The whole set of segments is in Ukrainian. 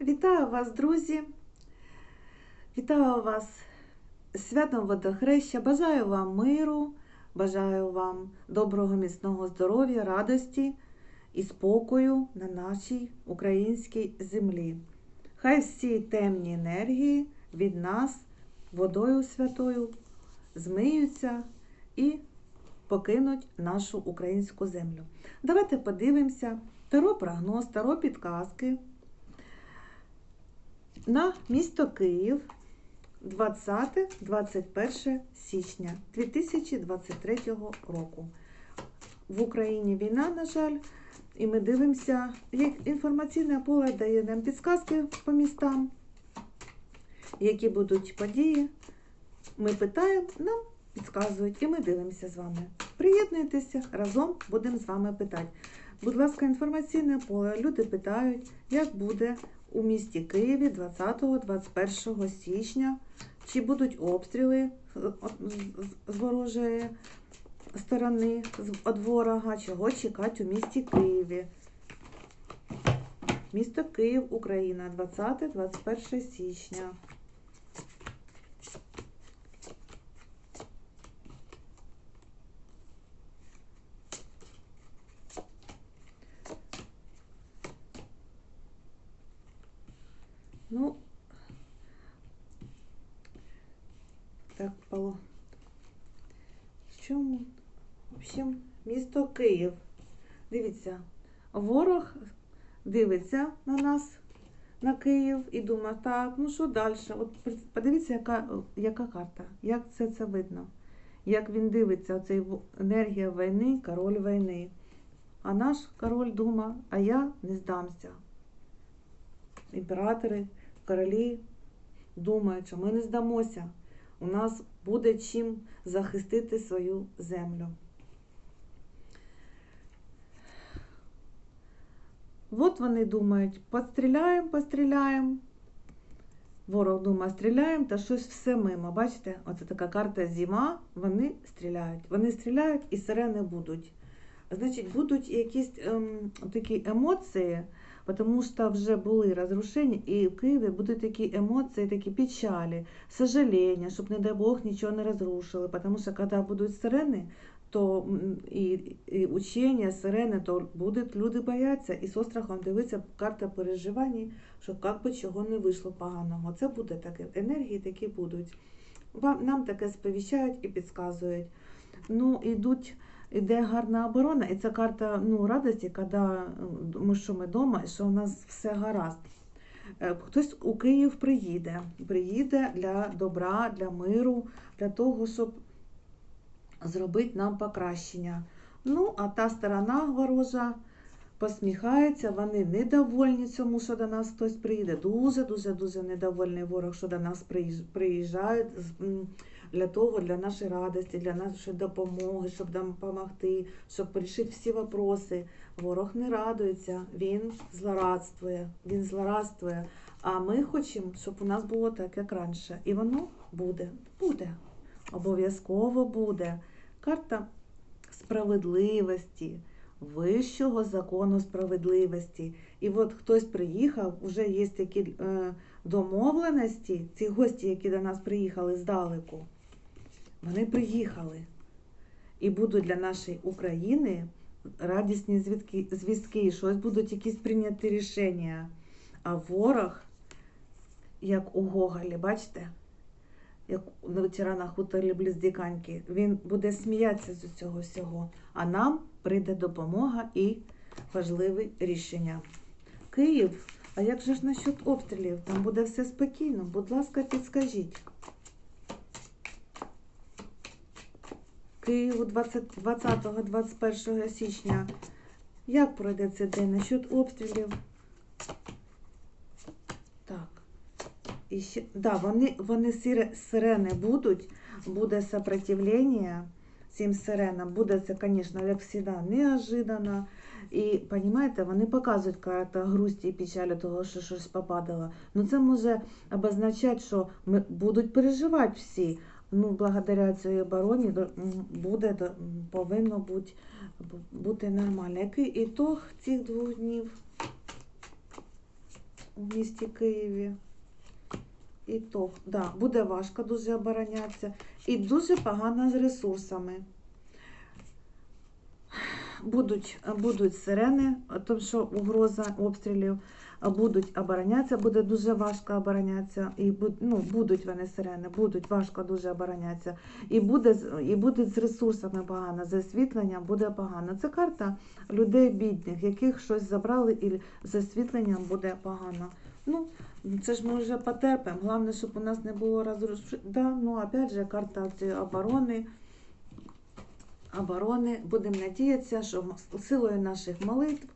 Вітаю вас, друзі! Вітаю вас святом водохреща. Бажаю вам миру, бажаю вам доброго, міцного здоров'я, радості і спокою на нашій українській землі. Хай всі темні енергії від нас водою святою змиються і покинуть нашу українську землю. Давайте подивимося таро прогноз, таро підказки на місто Київ 20-21 січня 2023 року. В Україні війна, на жаль, і ми дивимося, як інформаційне поле дає нам підсказки по містам, які будуть події. Ми питаємо, нам підказують, і ми дивимося з вами. Приєднуйтеся, разом будемо з вами питати. Будь ласка, інформаційне поле. Люди питають, як буде у місті Києві 20-21 січня, чи будуть обстріли е, з ворожої сторони від ворога, чого чекати у місті Києві. Місто Київ, Україна, 20-21 січня. Ну, так, по в чому? В общем, місто Київ. Дивіться, ворог дивиться на нас, на Київ, і думає, так, ну що далі? От подивіться, яка яка карта, як це це видно. Як він дивиться, оцей енергія війни, король війни. А наш король думає, а я не здамся. Імператори королі думають, що ми не здамося. У нас буде чим захистити свою землю. От вони думають, постріляємо, постріляємо. Ворог думає, стріляємо, та щось все мимо. Бачите, оце така карта зима, вони стріляють. Вони стріляють і сирени будуть. Значить, будуть якісь ем, такі емоції тому що вже були розрушення, і в Києві будуть такі емоції, такі печалі, сожаління, щоб, не дай Бог, нічого не розрушили. Тому що коли будуть сирени, то і, і учення, сирени, то будуть люди бояться і з острахом дивиться карта переживань, що як би чого не вийшло поганого. Це буде таке, енергії такі будуть. Нам таке сповіщають і підказують. Ну, ідуть Іде гарна оборона, і це карта ну, радості, коли ми що ми вдома, що у нас все гаразд. Е, хтось у Київ приїде, приїде для добра, для миру, для того, щоб зробити нам покращення. Ну, а та сторона ворожа посміхається, вони недовольні цьому, що до нас хтось приїде. Дуже-дуже дуже недовольний ворог, що до нас приїжджають для того, для нашої радості, для нашої допомоги, щоб нам допомогти, щоб вирішити всі вопроси. Ворог не радується, він злорадствує, він злорадствує. А ми хочемо, щоб у нас було так, як раніше. І воно буде, буде. Обов'язково буде. Карта справедливості, вищого закону справедливості. І от хтось приїхав, вже є такі е, домовленості, ці гості, які до нас приїхали здалеку. Вони приїхали і будуть для нашої України радісні звідки, звістки, щось будуть якісь прийняті рішення. А ворог, як у Гоголі, бачите, як на ветеранах хуторі Близдіканьки, він буде сміятися з цього всього, а нам прийде допомога і важливе рішення. Київ, а як же ж насчет обстрілів? Там буде все спокійно. Будь ласка, підскажіть. Києву 20-21 січня. Як пройде цей день насчет обстрілів? Так. І ще, да, вони вони сирени будуть, буде сопротивлення цим сиренам. Буде це, звісно, як завжди, неожиданно. І, розумієте, вони показують карта грусті і печалі того, що щось попадало. Ну це може обозначати, що ми будуть переживати всі ну, благодаря цій обороні буде, повинно бути, бути нормально. Який ітог цих двох днів? в місті Києві. І то, да, буде важко дуже оборонятися. І дуже погано з ресурсами. Будуть, будуть сирени, тому що угроза обстрілів, будуть оборонятися, буде дуже важко оборонятися. І ну, будуть вони сирени, будуть важко дуже оборонятися. І буде, і буде з ресурсами погано, з освітленням буде погано. Це карта людей бідних, яких щось забрали, і з освітленням буде погано. Ну, це ж ми вже потерпимо. Головне, щоб у нас не було розрушень. Да, ну, опять же, карта оборони. Оборони. Будемо надіятися, що силою наших молитв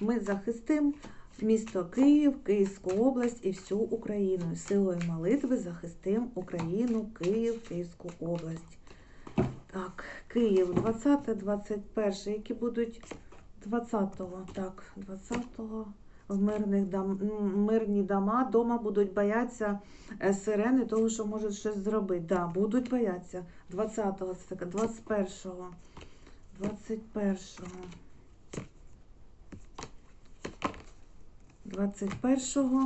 ми захистимо місто Київ, Київську область і всю Україну. Силою молитви захистимо Україну, Київ, Київську область. Так, Київ 20-21, які будуть 20-го, так, 20-го. В мирних дом, мирні дома дома будуть боятися е, сирени, того, що можуть щось зробити. Да, будуть боятися. 20-го, це таке, 21-го. 21-го. 21-го.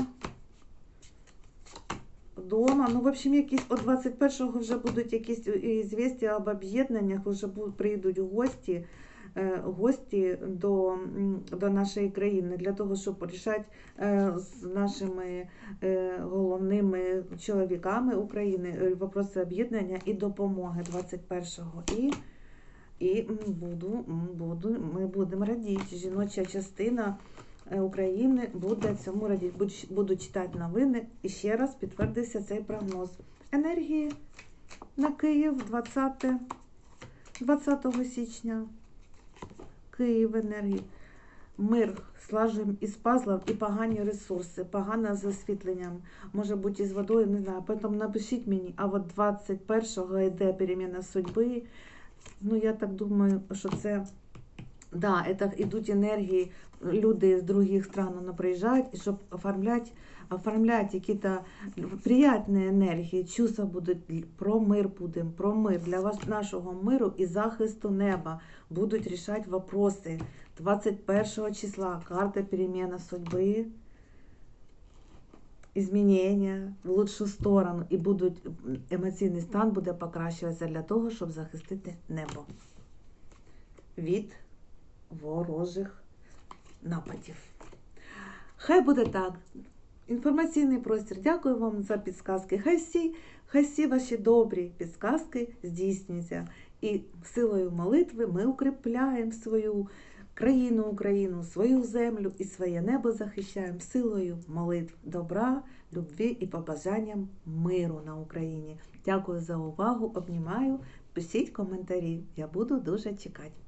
Дома. Ну, в общем, якісь от 21-го вже будуть якісь і звістя об об'єднаннях, вже прийдуть гості, е, гості до, до нашої країни для того, щоб порішати е, з нашими е, головними чоловіками України е, вопроси об'єднання і допомоги 21-го. І, і буду, буду, ми будемо радіти. Жіноча частина е, України буде цьому радіти. Буду, читати новини і ще раз підтвердився цей прогноз. Енергії на Київ 20, 20 січня. Київ енергії. Мир слажуємо із пазлів і погані ресурси, погане з освітленням, може бути із водою, не знаю. Потім напишіть мені, а от 21-го йде переміна судьби. Ну, я так думаю, що це. Да, це йдуть енергії, люди з других стран приїжджають, і щоб оформляти якісь приятні енергії, чувства будуть, про мир будемо, про мир, для вас, нашого миру і захисту неба будуть рішати вопроси. 21 числа карта перемена судьбы, изменения в лучшу сторону, і будуть емоційний стан буде покращуватися для того, щоб захистити небо. Від ворожих нападів. Хай буде так. Інформаційний простір. Дякую вам за підсказки. Хай всі, хай всі ваші добрі підсказки здійснюються. І силою молитви ми укріпляємо свою країну Україну, свою землю і своє небо захищаємо силою молитв добра, любві і побажанням миру на Україні. Дякую за увагу. Обнімаю. Пишіть коментарі. Я буду дуже чекати.